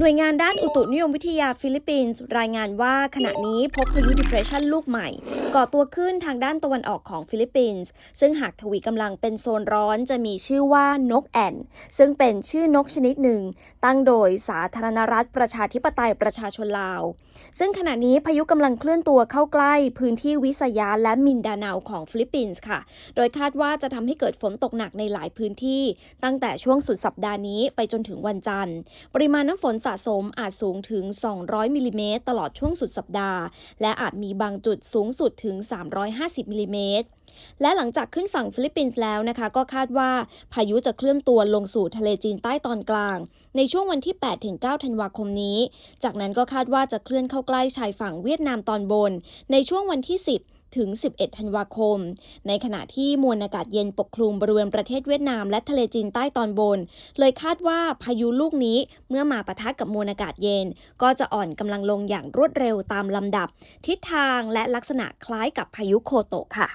หน่วยงานด้านอุตุนิยมวิทยาฟิลิปปินส์รายงานว่าขณะนี้พบพายุ depression ลูกใหม่ ก่อตัวขึ้นทางด้านตะวันออกของฟิลิปปินส์ซึ่งหากทวีกำลังเป็นโซนร้อนจะมีชื่อว่านกแอ่น ซึ่งเป็นชื่อนกชนิดหนึ่ง ตั้งโดยสาธารณรัฐประชาธิปไตยประชาชนลาว ซึ่งขณะนี้พายุกำลังเคลื่อนตัวเข้าใกล้พื้นที่วิสยาและมินดาเนาของฟิลิปปินส์ค่ะ โดยคาดว่าจะทำให้เกิดฝนตกหนักในหลายพื้นที่ ตั้งแต่ช่วงสุดสัปดาห์นี้ไปจนถึงวันจันทร์ ปริมาณน้ำฝนสะสมอาจสูงถึง 200มิลลิเมตรตลอดช่วงสุดสัปดาห์ และอาจมีบางจุดสูงสุดถึง 350มิลลิเมตรและหลังจากขึ้นฝั่งฟิลิปปินส์แล้วนะคะ ก็คาดว่าพายุจะเคลื่อนตัวลงสู่ทะเลจีนใต้ตอนกลาง ในช่วงวันที่ 8-9 ธันวาคมนี้ จากนั้นก็คาดว่าจะเคลื่อนเข้าใกล้ชายฝั่งเวียดนามตอนบน ในช่วงวันที่ 10 ถึง 11 ธันวาคม ในขณะที่มวลอากาศเย็นปกคลุมบริเวณประเทศเวียดนามและทะเลจีนใต้ตอนบน เลยคาดว่าพายุลูกนี้เมื่อมาปะทะกับมวลอากาศเย็น ก็จะอ่อนกำลังลงอย่างรวดเร็วตามลำดับ ทิศทางและลักษณะคล้ายกับพายุโคโตะค่ะ